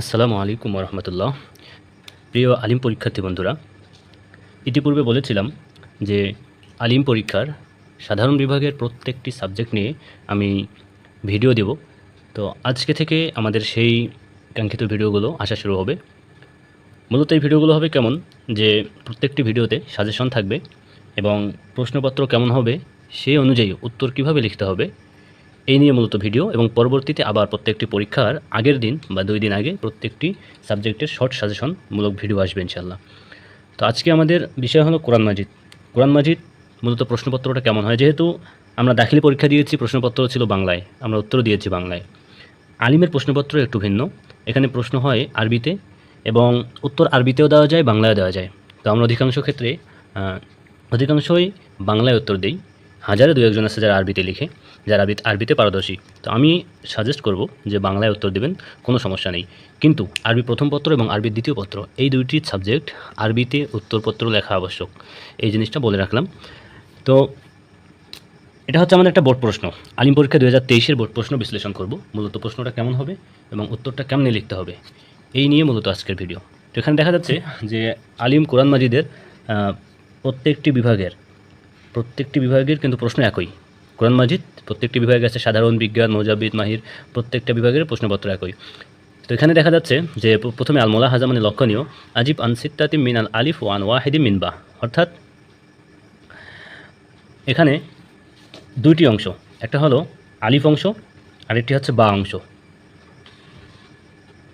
আসসালামু আলাইকুম রহমতুল্লাহ প্রিয় আলিম পরীক্ষার্থী বন্ধুরা, ইতিপূর্বে বলেছিলাম যে আলিম পরীক্ষার সাধারণ বিভাগের প্রত্যেকটি সাবজেক্ট নিয়ে আমি ভিডিও দেব। তো আজকে থেকে আমাদের সেই কাঙ্ক্ষিত ভিডিওগুলো আসা শুরু হবে। মূলত এই ভিডিওগুলো হবে কেমন? যে প্রত্যেকটি ভিডিওতে সাজেশন থাকবে এবং প্রশ্নপত্র কেমন হবে, সেই অনুযায়ী উত্তর কীভাবে লিখতে হবে এই নিয়ে মূলত ভিডিও এবং পরবর্তীতে আবার প্রত্যেকটি পরীক্ষার আগের দিন বা দুই দিন আগে প্রত্যেকটি সাবজেক্টের শর্ট সাজেশনমূলক ভিডিও আসবে ইনশাল্লাহ তো আজকে আমাদের বিষয় হলো কোরআন মাজিদ। কোরআন মাজিদ মূলত প্রশ্নপত্রটা কেমন হয়? যেহেতু আমরা দাখিলি পরীক্ষা দিয়েছি, প্রশ্নপত্র ছিল বাংলায়, আমরা উত্তর দিয়েছি বাংলায়। আলিমের প্রশ্নপত্র একটু ভিন্ন। এখানে প্রশ্ন হয় আরবিতে এবং উত্তর আরবিতেও দেওয়া যায় বাংলায় দেওয়া যায়। তো আমরা অধিকাংশ ক্ষেত্রে অধিকাংশই বাংলায় উত্তর দিই। হাজারে দু একজন আছে যারা আরবিতে লিখে, যারা আরবি আরবিতে পারদর্শী। তো আমি সাজেস্ট করব যে বাংলায় উত্তর দেবেন, কোনো সমস্যা নেই। কিন্তু আরবি প্রথম পত্র এবং আরবি দ্বিতীয় পত্র, এই দুইটি সাবজেক্ট আরবিতে উত্তরপত্র লেখা আবশ্যক। এই জিনিসটা বলে রাখলাম। তো এটা হচ্ছে আমাদের একটা বোর্ড প্রশ্ন। আলিম পরীক্ষা দু হাজার তেইশের বোর্ড প্রশ্ন বিশ্লেষণ করব। মূলত প্রশ্নটা কেমন হবে এবং উত্তরটা কেমনে লিখতে হবে? এই নিয়ে মূলত আজকের ভিডিও তো এখানে দেখা যাচ্ছে যে আলিম কোরআন মাজিদের প্রত্যেকটি বিভাগের প্রত্যেকটি বিভাগের কিন্তু প্রশ্ন একই। কোরআন মাজিদ, প্রত্যেকটি বিভাগে আছে সাধারণ বিজ্ঞান, মোজাবিদ, মাহির, প্রত্যেকটা বিভাগের প্রশ্নপত্র একই। তো এখানে দেখা যাচ্ছে যে প্রথমে আলমোলা হাজামানি লক্ষণীয়, আজিব আনসিত্তাতি মিনাল আলিফ ওয়ান ওয়াহিদি মিনবা অর্থাৎ এখানে দুইটি অংশ, একটা হলো আলিফ অংশ, আরেকটি হচ্ছে বা অংশ।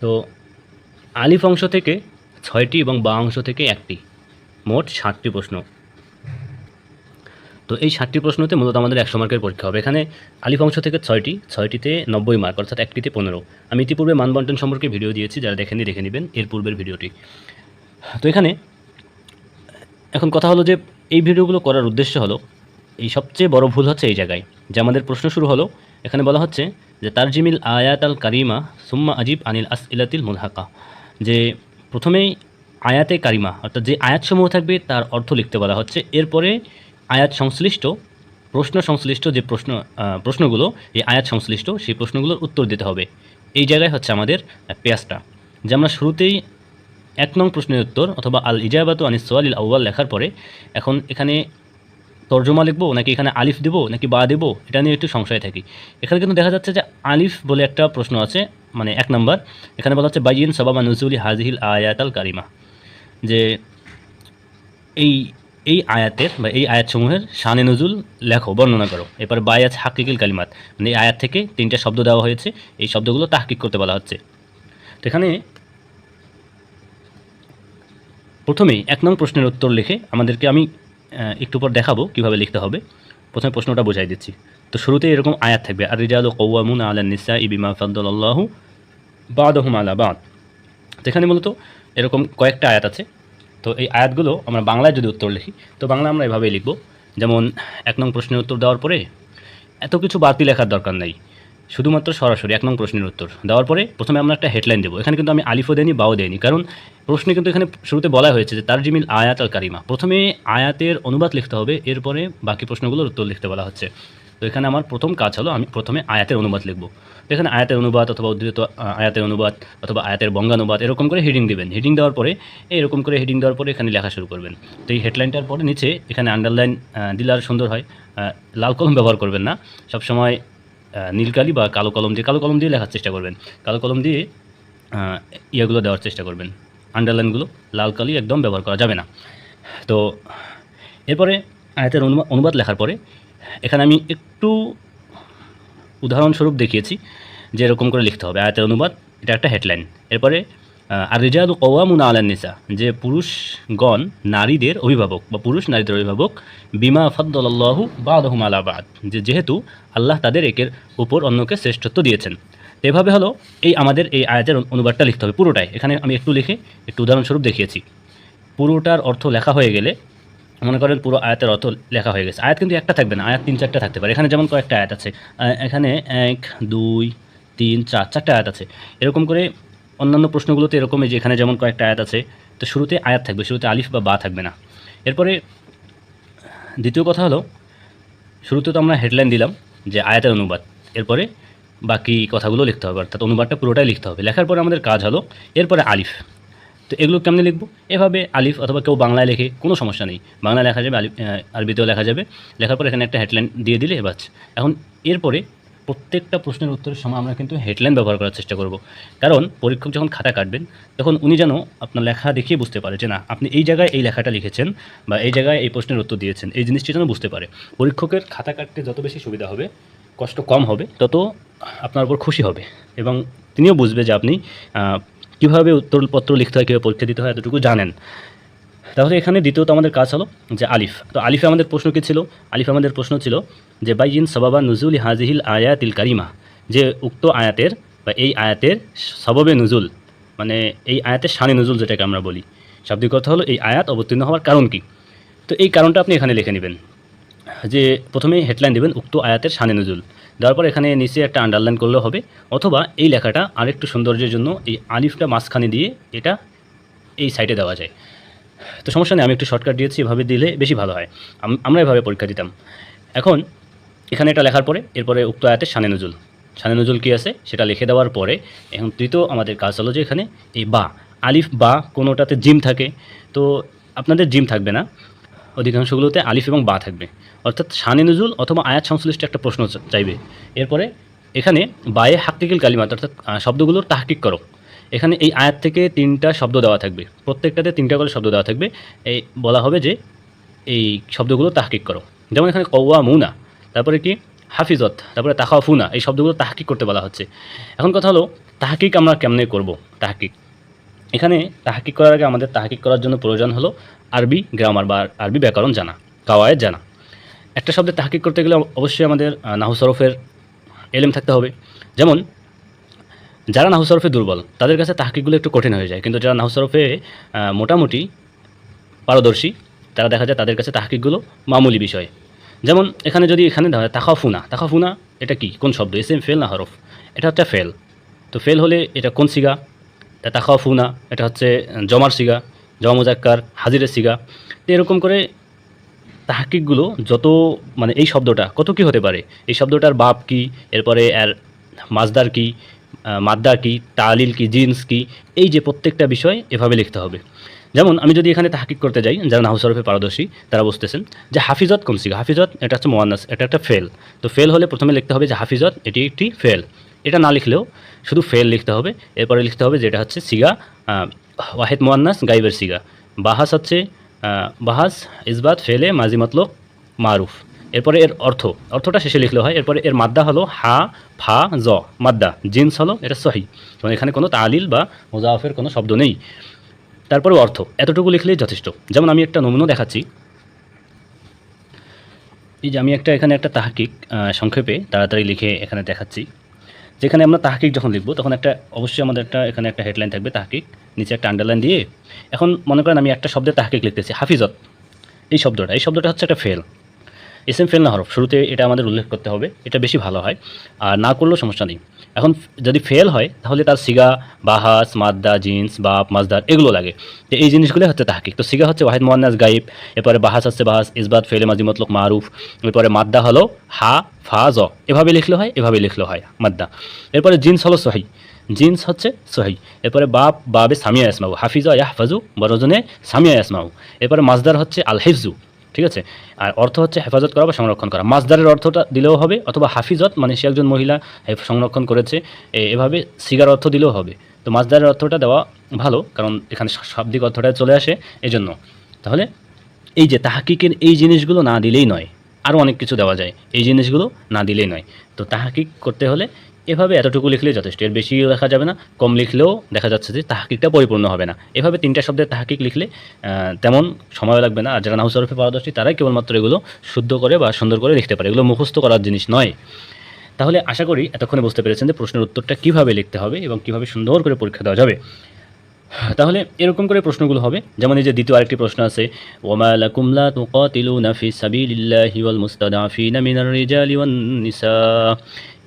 তো আলিফ অংশ থেকে ছয়টি এবং বা অংশ থেকে একটি, মোট সাতটি প্রশ্ন। তো এই সাতটি প্রশ্নতে মূলত আমাদের একশো মার্কের পরীক্ষা হবে। এখানে আলিফ অংশ থেকে ছয়টি, ছয়টিতে নব্বই মার্ক অর্থাৎ একটিতে পনেরো। আমি ইতিপূর্বে মানবন্টন সম্পর্কে ভিডিও দিয়েছি, যারা দেখেনি দেখে নেবেন এর পূর্বের ভিডিওটি। তো এখানে এখন কথা হলো যে এই ভিডিওগুলো করার উদ্দেশ্য হলো, এই সবচেয়ে বড় ভুল হচ্ছে এই জায়গায়, যে আমাদের প্রশ্ন শুরু হলো, এখানে বলা হচ্ছে যে তারজিমিল আয়াত আল কারিমা সুম্মা আজিব আনিল আস ইলাতিল মুলহাকা, যে প্রথমেই আয়াতে কারিমা, অর্থাৎ যে আয়াতসমূহ থাকবে তার অর্থ লিখতে বলা হচ্ছে। এরপরে আয়াত সংশ্লিষ্ট প্রশ্ন সংশ্লিষ্ট যে প্রশ্ন প্রশ্নগুলো, এই আয়াত সংশ্লিষ্ট সেই প্রশ্নগুলোর উত্তর দিতে হবে। এই জায়গায় হচ্ছে আমাদের পেঁয়াজটা। যে আমরা শুরুতেই এক নং প্রশ্নের উত্তর অথবা আল ইজাবাত আনিস সোয়ালিল আউ্বাল লেখার পরে এখন এখানে তর্জমা লিখব, নাকি এখানে আলিফ দেবো, নাকি বা দেবো, এটা নিয়ে একটু সংশয় থাকি। এখানে কিন্তু দেখা যাচ্ছে যে আলিফ বলে একটা প্রশ্ন আছে মানে এক নম্বর। এখানে বলা হচ্ছে বাইন সবাবা নজরুলি হাজিহিল আয়াত আল কারিমা। যে এই এই আয়াতের বা এই আয়াতসমূহের শানে নজুল লেখো, বর্ণনা করো। এরপর বায়াত হাকিকিল কালিমাত মানে এই আয়াত থেকে তিনটা শব্দ দেওয়া হয়েছে, এই শব্দগুলো তাহকিক করতে বলা হচ্ছে। তো এখানে প্রথমেই এক নং প্রশ্নের উত্তর লিখে আমাদেরকে আমি একটু পর দেখাবো কীভাবে লিখতে হবে। প্রথমে প্রশ্নটা বোঝাই দিচ্ছি। তো শুরুতে এরকম আয়াত থাকবে আর রিজাল কৌয়ামুন আলা নিসা ইবিমা ফদ্দুল্লাহ বাদহুম আলা বাদ। এখানে মূলত এরকম কয়েকটা আয়াত আছে। তো এই আয়াতগুলো আমরা বাংলায় যদি উত্তর লিখি, তো বাংলা আমরা এভাবেই লিখব। যেমন, এক নং প্রশ্নের উত্তর দেওয়ার পরে, এত কিছু বাড়তি লেখার দরকার নাই। শুধুমাত্র সরাসরি এক নং প্রশ্নের উত্তর দেওয়ার পরে প্রথমে আমরা একটা হেডলাইন দেবো। এখানে কিন্তু আমি আলিফও দেয়নি বাও দেয়নি কারণ, প্রশ্নে কিন্তু এখানে শুরুতে বলা হয়েছে যে, তারজিমিল আয়াত আল কারিমা। প্রথমে আয়াতের অনুবাদ লিখতে হবে, এরপরে বাকি প্রশ্নগুলোর উত্তর লিখতে বলা হচ্ছে। তো এখানে আমার প্রথম কাজ হলো, আমি প্রথমে আয়াতের অনুবাদ লিখব। এখানে আয়াতের অনুবাদ অথবা উদ্ধৃত আয়াতের অনুবাদ অথবা আয়াতের বঙ্গানুবাদ এরকম করে হেডিং দিবেন। হেডিং দেওয়ার পরে এরকম করে হেডিং দেওয়ার পরে এখানে লেখা শুরু করবেন। তো এই হেডলাইনটার পরে নিচে এখানে আন্ডারলাইন দিলে আর সুন্দর হয়। লাল কলম ব্যবহার করবেন না। সবসময় আহ, নীল বা কালো কলম দিয়ে কালো কলম দিয়ে লেখার চেষ্টা করবেন। কালো কলম দিয়ে ইয়েগুলো দেওয়ার চেষ্টা করবেন। আন্ডারলাইনগুলো লাল কালি একদম ব্যবহার করা যাবে না। তো এরপরে আয়াতের অনুবাদ লেখার পরে এখানে আমি একটু উদাহরণস্বরূপ দেখিয়েছি যে এরকম করে লিখতে হবে, আয়াতের অনুবাদ, এটা একটা হেডলাইন। এরপরে আর রিজাল কওয়ামুনা আলান নিসা, যে পুরুষগণ নারীদের অভিভাবক বা পুরুষ নারীদের অভিভাবক, বিমা ফদ্দলাল্লাহু বাদহুম আলা বাদ, যে যেহেতু আল্লাহ তাদের একের উপর অন্যকে শ্রেষ্ঠত্ব দিয়েছেন। এভাবে হলো এই আমাদের এই আয়াতের অনুবাদটা লিখতে হবে পুরোটাই। এখানে আমি একটু লিখে, একটু উদাহরণস্বরূপ দেখিয়েছি। পুরোটার অর্থ লেখা হয়ে গেলে মনে করেন পুরো আয়াতের অর্থ লেখা হয়ে গেছে। আয়াত কিন্তু একটা থাকবে না, আয়াত তিন, চারটা থাকতে পারে। এখানে যেমন কয়েকটা আয়াত আছে। এখানে এক, দুই, তিন, চার, চারটা আয়াত আছে। এরকম করে অন্যান্য প্রশ্নগুলোতে এরকমই যে এখানে যেমন কয়েকটা আয়াত আছে, তো শুরুতে আয়াত থাকবে, শুরুতে আলিফ বা বা থাকবে না। এরপরে দ্বিতীয় কথা হলো, শুরুতে তো আমরা হেডলাইন দিলাম যে আয়াতের অনুবাদ। এরপরে বাকি কথাগুলো লিখতে হবে, অর্থাৎ অনুবাদটা পুরোটাই লিখতে হবে। লেখার পরে আমাদের কাজ হলো, এরপরে আলিফ। তো এগুলো কেমনে লিখব? এভাবে আলিফ অথবা কেউ বাংলায় লেখে কোনো সমস্যা নেই। বাংলায় লেখা যাবে আলিফ আরবিতেও লেখা যাবে। লেখার পরে এখানে একটা হেডলাইন দিয়ে দিলে এবার এখন এরপরে প্রত্যেকটা প্রশ্নের উত্তরের সময় আমরা কিন্তু হেডলাইন ব্যবহার করার চেষ্টা করব। কারণ পরীক্ষক যখন খাতা কাটবেন, তখন উনি যেন আপনার লেখা দেখিয়ে বুঝতে পারে যে না, আপনি এই জায়গায় এই লেখাটা লিখেছেন বা এই জায়গায় এই প্রশ্নের উত্তর দিয়েছেন। এই জিনিসটি যেন বুঝতে পারে। পরীক্ষকের খাতা কাটতে যত বেশি সুবিধা হবে, কষ্ট কম হবে, তত আপনার উপর খুশি হবে এবং তিনিও বুঝবে যে আপনি কীভাবে উত্তরপত্র লিখতে হয়, কীভাবে পরীক্ষা দিতে হয় এতটুকু জানেন। তাহলে এখানে দ্বিতীয়ত আমাদের কাজ হলো যে আলিফ। তো আলিফে আমাদের প্রশ্ন কী ছিল? আলিফে আমাদের প্রশ্ন ছিল যে বাইজিন সবাবা নজুল হাজিহিল আয়াতিল কারিমা। যে উক্ত আয়াতের বা এই আয়াতের সববে নজুল মানে এই আয়াতের শানে নজুল যেটাকে আমরা বলি। শাব্দিক কথা হলো এই আয়াত অবতীর্ণ হওয়ার কারণ কি? তো এই কারণটা আপনি এখানে লিখে নেবেন। যে প্রথমে হেডলাইন দেবেন, উক্ত আয়াতের শানে নজুল। দেওয়ার পর এখানে নিচে একটা আন্ডারলাইন করলেও হবে। অথবা এই লেখাটা আরেকটু সৌন্দর্যের জন্য এই আলিফটা মাঝখানে দিয়ে এটা এই সাইডে দেওয়া যায়। তো সমস্যা নেই, আমি একটু শর্টকাট দিয়েছি, এভাবে দিলে বেশি ভালো হয়। আমরা এভাবে পরীক্ষা দিতাম। এখন এখানে এটা লেখার পরে এরপরে উক্ত আয়াতের সানে নজুল। সানে নজুল কী আছে? সেটা লিখে দেওয়ার পরে এখন তৃতীয় আমাদের কাজ হলো যে এখানে এই বা, আলিফ বা কোনোটাতে জিম থাকে। তো আপনাদের জিম থাকবে না। অধিকাংশগুলোতে আলিফ এবং বা থাকবে। অর্থাৎ শানে নজুল অথবা আয়াত সংশ্লিষ্ট একটা প্রশ্ন চাইবে। এরপরে এখানে বায়ে হাক্কিকিল কালিমাত, অর্থাৎ শব্দগুলোর তাহকিক করো। এখানে এই আয়াত থেকে তিনটা শব্দ দেওয়া থাকবে। প্রত্যেকটাতে তিনটা করে শব্দ দেওয়া থাকবে। এই বলা হবে যে এই শব্দগুলো তাহকিক করো। যেমন এখানে কৌয়া মুনা তারপরে কি? হাফিজত, তারপরে তাকাফুনা এই শব্দগুলো তাহকিক করতে বলা হচ্ছে। এখন কথা হলো, তাহকিক আমরা কেমনে করব? তাহকিক। এখানে তাহাকিক করার আগে আমাদের তাহাকিক করার জন্য প্রয়োজন হলো আরবি গ্রামার বা আরবি ব্যাকরণ জানা, কাওয়ায়েদ জানা। একটা শব্দে তাহাকিক করতে গেলে অবশ্যই আমাদের নাহু সরফের এলেম থাকতে হবে। যেমন, যারা নাহু সরফে দুর্বল, তাদের কাছে তাহাকিকগুলো একটু কঠিন হয়ে যায়। কিন্তু যারা নাহু সরফে মোটামুটি পারদর্শী, তারা দেখা যায় তাদের কাছে তাহাকিকগুলো মামুলি বিষয়। যেমন, এখানে যদি এখানে তাকাফুনা তাকাফুনা এটা কি? কোন শব্দ? এস এম ফেল না হরফ? এটা হচ্ছে ফেল। তো ফেল হলে এটা কোন সিগা? তা তাকাফুনা এটা হচ্ছে জমার সিগা জমা মুজাক্কার, হাজিরের সিগা তো এরকম করে তাহাকিকগুলো যত মানে এই শব্দটা, কত কি হতে পারে? এই শব্দটার বাপ কি? এরপরে এর মাজদার কি? মাদ্দা কি? তালিল কি? জিন্স কি? এই যে প্রত্যেকটা বিষয় এভাবে লিখতে হবে। যেমন আমি যদি এখানে তাহাকিক করতে যাই, যারা নাহু সরফে পারদর্শী, তারা বুঝতেছেন যে হাফিজত কোন সিগা হাফিজত, এটা হচ্ছে মোয়ান্নাস, এটা একটা ফেল। তো ফেল হলে প্রথমে লিখতে হবে যে হাফিজত, এটি একটি ফেল। এটা না লিখলেও শুধু ফেল লিখতে হবে। এরপরে লিখতে হবে যেটা হচ্ছে সিগা ওয়াহেদ মোয়ান্নাস, গাইবের সিগা। বাহাস হচ্ছে বাহাস, ইসবাত, ফেলে, মাজি মতলব, মারুফ। এরপরে এর অর্থ, অর্থটা শেষে লিখলে হয়। এরপরে এর মাদ্দা হলো হা, ফা, জ, মাদ্দা। জিন্স হলো, এটা সহি। এবং এখানে কোনো তালিল বা মোজাফের কোনো শব্দ নেই। তারপরে অর্থ, এতটুকু লিখলেই যথেষ্ট। যেমন আমি একটা নমুনা দেখাচ্ছি। এই যে আমি একটা, এখানে একটা তাহাকিক সংক্ষেপে তাড়াতাড়ি লিখে এখানে দেখাচ্ছি। যেখানে আমরা তাহাকিক যখন লিখব, তখন একটা, অবশ্যই আমাদের একটা, এখানে একটা হেডলাইন থাকবে, তাহাকিক, নিচে একটা আন্ডারলাইন দিয়ে। এখন মনে করেন আমি একটা শব্দে তাহাকিক লিখতেছি, হাফিজত। এই শব্দটা এই শব্দটা হচ্ছে একটা ফেল এস এম ফেল না হরফ শুরুতে এটা আমাদের উল্লেখ করতে হবে, এটা বেশি ভালো হয়। আর না করলেও সমস্যা নেই। এখন যদি ফেল হয়, তাহলে তার সিগা, বাহাস, মাদ্দা, জিন্স, বাপ, মাজদার এগুলো লাগে। তো এই জিনিসগুলো হচ্ছে তাহকিক। তো সিগা হচ্ছে ওয়াহিদ মোয়ান্নাস গাইব এরপরে বাহাস হচ্ছে বাহাস, ইসবাত, ফেলে মাজি মতলক, মারুফ, এরপরে মাদ্দা হলো হা, ফা, জ। এভাবে লিখলে হয়, এভাবে লিখলে হয় মাদ্দা। এরপরে জিন্স হলো সহি। জিন্স হচ্ছে সহি। এরপরে বাপ, বাবে সামিয়া ইসমাউ হাফিজা ইয়াহফাজু, বড়জনে সামিয়া ইসমাউ এরপরে মাজদার হচ্ছে আল হিফজু ঠিক আছে? আর অর্থ হচ্ছে হেফাজত করা বা সংরক্ষণ করা। মাজদারের অর্থটা দিলেও হবে অথবা হাফিজত মানে সে একজন মহিলা সংরক্ষণ করেছে এভাবে সিগার অর্থ দিলেও হবে। তো মাজদারের অর্থটা দেওয়া ভালো, কারণ এখানে শাব্দিক অর্থটা চলে আসে এজন্য। তাহলে এই যে তাহাকিকের এই জিনিসগুলো না দিলেই নয় আরও অনেক কিছু দেওয়া যায়। এই জিনিসগুলো না দিলেই নয়। তো তাহাকিক করতে হলে এভাবে এতটুকু লিখলে যথেষ্ট। এর বেশি লেখা যাবে না, কম লিখলেও দেখা যাচ্ছে যে তাহাকিকটা পরিপূর্ণ হবে না। এভাবে তিনটা শব্দের তাহাকিক লিখলে তেমন সময় লাগবে না। আর যারা নাহসরফে পারদর্শী, তারাই কেবলমাত্র এগুলো শুদ্ধ করে বা সুন্দর করে লিখতে পারে। এগুলো মুখস্থ করার জিনিস নয়। তাহলে আশা করি এতক্ষণে বুঝতে পেরেছেন যে প্রশ্নের উত্তরটা কীভাবে লিখতে হবে এবং কীভাবে সুন্দর করে পরীক্ষা দেওয়া যাবে। তাহলে এরকম করে প্রশ্নগুলো হবে। যেমন এই যে দ্বিতীয় আরেকটি প্রশ্ন আছে, ওমা লাকুম লা তুকাতিলুনা ফি সাবিলিল্লাহি মিনার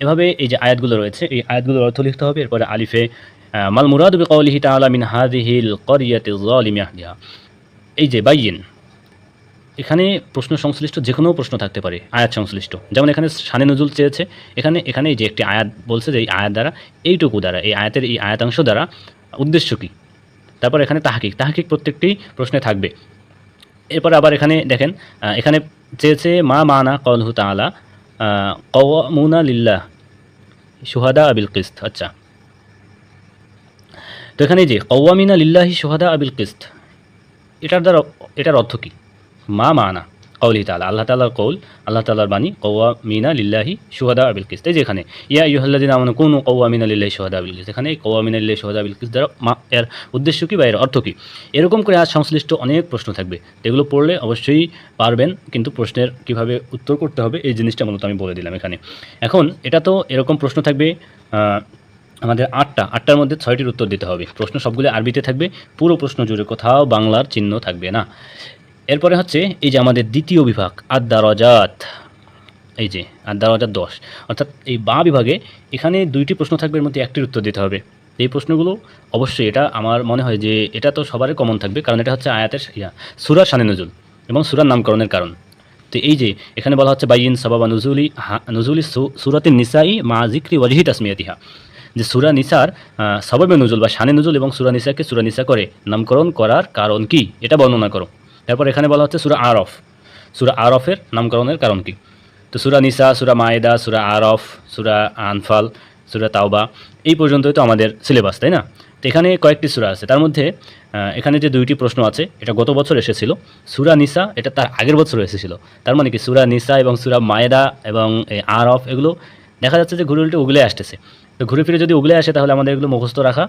এভাবে এই যে আয়াতগুলো রয়েছে, এই আয়াতগুলোর অর্থ লিখতে হবে। এরপরে আলিফে মাল মুরাদ বিকাউলিহি তাআলা মিন হাযিহিল ক্বরিয়াতি যালিমি এই যে বাইয়িন, এখানে প্রশ্ন সংশ্লিষ্ট যে কোনো প্রশ্ন থাকতে পারে, আয়াত সংশ্লিষ্ট। যেমন এখানে শানে নজুল চেয়েছে, এখানে এখানে যে একটি আয়াত বলছে যে এই আয়াত দ্বারা, এইটুকু দ্বারা, এই আয়াতের এই আয়াতাংশ দ্বারা উদ্দেশ্য কী? তারপর এখানে তাহাকিক। তাহাকিক প্রত্যেকটি প্রশ্নে থাকবে। এরপর আবার এখানে দেখেন এখানে চেয়েছে মা মানা কলহু তালা কওয়ামুনা লিল্লা সুহাদা আবিল কিস্ত। আচ্ছা। তো এখানে যে, কওয়ামিনা লিল্লাহি সুহাদা আবিল কিস্ত, এটার দ্বারা, এটার অর্থ কী? মা মানা। কৌলি তালা আল্লাহ তালার কৌল আল্লাহ তালার বাণী কৌয়া মিনা লিল্লাহি সুহাদা আবিল কিস্ত এই যে এখানে, ইয়া ইহল্লাদিন আমন কোন কৌয়া মিনা লিল্লাহি সুহাদা আবিল কিস্ত এখানে কৌয়া মিনা লিল্লাহি সুহাদা আবিল কিস্ত দ্বারা মা, এর উদ্দেশ্য কী বা এর অর্থ কী? এরকম করে আজ সংশ্লিষ্ট অনেক প্রশ্ন থাকবে। এগুলো পড়লে অবশ্যই পারবেন, কিন্তু প্রশ্নের কীভাবে উত্তর করতে হবে, এই জিনিসটা মূলত আমি বলে দিলাম এখানে। এখন, এটা তো এরকম প্রশ্ন থাকবে আমাদের আটটা, আটটার মধ্যে ছয়টির উত্তর দিতে হবে। প্রশ্ন সবগুলো আরবিতে থাকবে, পুরো প্রশ্ন জুড়ে কোথাও বাংলার চিহ্ন থাকবে না। এরপরে হচ্ছে এই যে আমাদের দ্বিতীয় বিভাগ আদারজাত এই যে আদারজাত দশ। অর্থাৎ এই বা বিভাগে এখানে দুইটি প্রশ্ন থাকবে, এর মধ্যে একটির উত্তর দিতে হবে। এই প্রশ্নগুলো অবশ্যই এটা আমার মনে হয় যে এটা তো সবারই কমন থাকবে, কারণ এটা হচ্ছে আয়াতের ইয়া সুরার শানে নজুল এবং সুরার নামকরণের কারণ। তো এই যে এখানে বলা হচ্ছে বাইন সাবাবা নজুলি হা- নজুলি সুরাতে নিসাই মা জিক্রি ওয়াজিহি তাসমিয়াতিহা। যে সুরা নিসার সবাবে নজুল বা শানে নজুল এবং সুরা নিসাকে সুরা নিসা করে নামকরণ করার কারণ কি? এটা বর্ণনা করো। তারপর এখানে বলা হচ্ছে সুরা আরফ। সুরা আরফের নামকরণের কারণ কি? তো সুরা নিসা, সুরা মায়েদা, সুরা আরফ, সুরা আনফাল, সুরা তাওবা, এই পর্যন্তই তো আমাদের সিলেবাস, তাই না? তো এখানে কয়েকটি সুরা আছে। তার মধ্যে এখানে যে দুইটি প্রশ্ন আছে, এটা গত বছর এসেছিল। সুরা নিসা, এটা তার আগের বছর এসেছিল। তার মানে কি? সুরা নিসা এবং সুরা মায়েদা এবং আরফ, এগুলো দেখা যাচ্ছে যে ঘুরে উল্টে ওগুলো আসতেছে। তো ঘুরে ফিরে যদি ওগুলো আসে, তাহলে আমাদের এগুলো মুখস্থ রাখা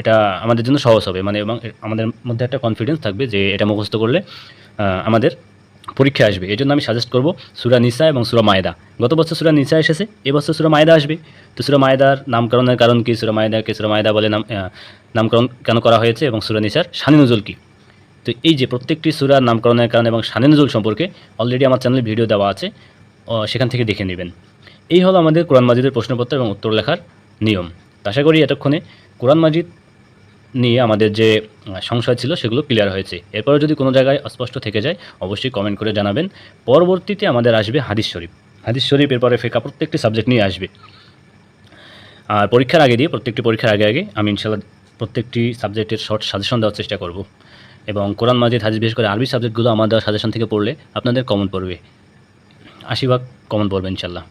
এটা আমাদের জন্য সহজ হবে। মানে এবং আমাদের মধ্যে একটা কনফিডেন্স থাকবে যে এটা মুখস্থ করলে আমাদের পরীক্ষা আসবে। এই জন্য আমি সাজেস্ট করব সুরা নিসা এবং সুরা মায়দা। গত বছর সুরা নিসা এসেছে এবছর সুরা মায়দা আসবে। তো সুরা মায়দার নামকরণের কারণ কি? সুরা মায়দাকে সুরা মায়দা বলে নাম নামকরণ কেন করা হয়েছে এবং সুরা নিসার শানি নজুল কি? তো এই যে প্রত্যেকটি সুরার নামকরণের কারণ এবং শানি নজুল সম্পর্কে অলরেডি আমার চ্যানেলে ভিডিও দেওয়া আছে সেখান থেকে দেখে নেবেন। এই হলো আমাদের কোরআন মাজিদের প্রশ্নপত্র এবং উত্তর লেখার নিয়ম। আশা করি এতক্ষণে কোরআন মাজিদ নিয়ে আমাদের যে সংশয় ছিল সেগুলো ক্লিয়ার হয়েছে। এরপরে যদি কোনো জায়গায় অস্পষ্ট থেকে যায়, অবশ্যই কমেন্ট করে জানাবেন। পরবর্তীতে আমাদের আসবে হাদিস শরীফ। হাদিস শরীফ এরপরে ফেকা প্রত্যেকটি সাবজেক্ট নিয়ে আসবে। আর পরীক্ষার আগে দিয়ে, প্রত্যেকটি পরীক্ষার আগে আগে আমি ইনশাল্লাহ প্রত্যেকটি সাবজেক্টের শর্ট সাজেশন দেওয়ার চেষ্টা করব। এবং কোরআন মাজিদ, হাদিস, বিশেষ করে আরবি সাবজেক্টগুলো আমার দেওয়া সাজেশন থেকে পড়লে আপনাদের কমন পড়বে। আশি ভাগ কমন পড়বে ইনশাল্লাহ।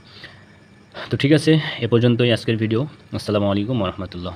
তো ঠিক আছে, এ পর্যন্তই আজকের ভিডিও আসসালামু আলাইকুম রহমতুল্লাহ।